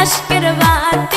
আশকের বাড়ি